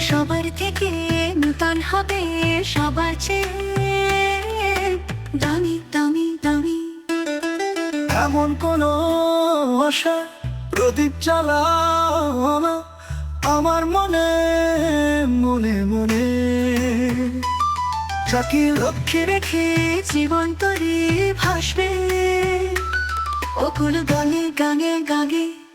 সবার থেকে নূতন হবে সবার চেয়ে। দামি দামি দামি। এমন কোন আশা প্রদীপ চালা আমার মনে মনে মনে। যাকে লক্ষ্যে রেখে জীবন তরি ভাসবে। ওকুল গানে গাঙে গাগে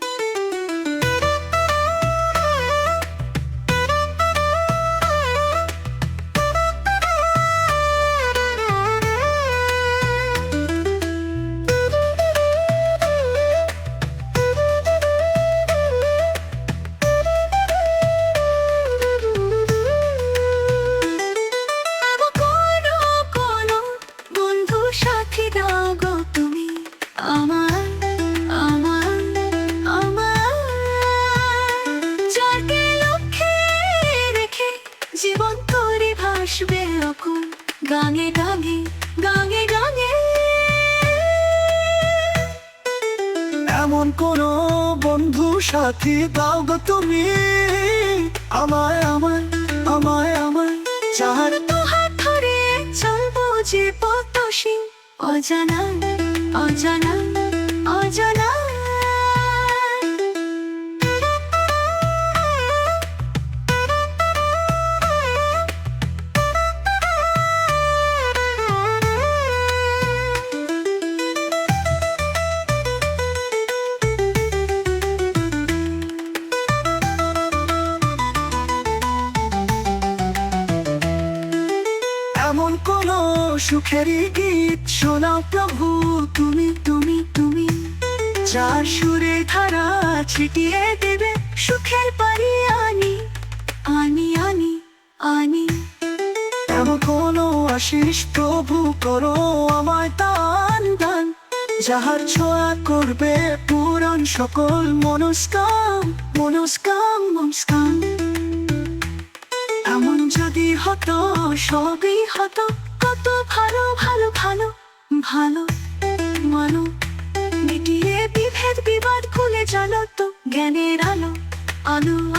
আমার আমার আমার। যাকে লক্ষ্যে রেখে জীবন তরি ভাসবে অকুল গানে গানে গানে গানে। এমন কোন বন্ধু সাথী দাও গো তুমি। আমায় আমায় আমায় আমায়। চার তো হাত ধরে চলবো যে পথসী অজানা অজানা অজানা। এমন কোন সুখেরই গীত শোনাও প্রভু, তুমি তুমি তুমি। যার সুরে ধারা ছিটিয়ে দেবে সুখের পারি আনি আনি আনি আনি। কোন আশিস প্রভু করো আমায় দান দান। যাহার ছোঁয়া করবে পূরণ সকল মনস্কাম মনস্কাম মনস্কাম। এমন যদি হতো, সবই হতো। কত ভালো ভালো ভালো ভালো মানো। মিটিয়ে বিভেদ বিবাদ খুলে জানো তো জ্ঞানের আলো আলো।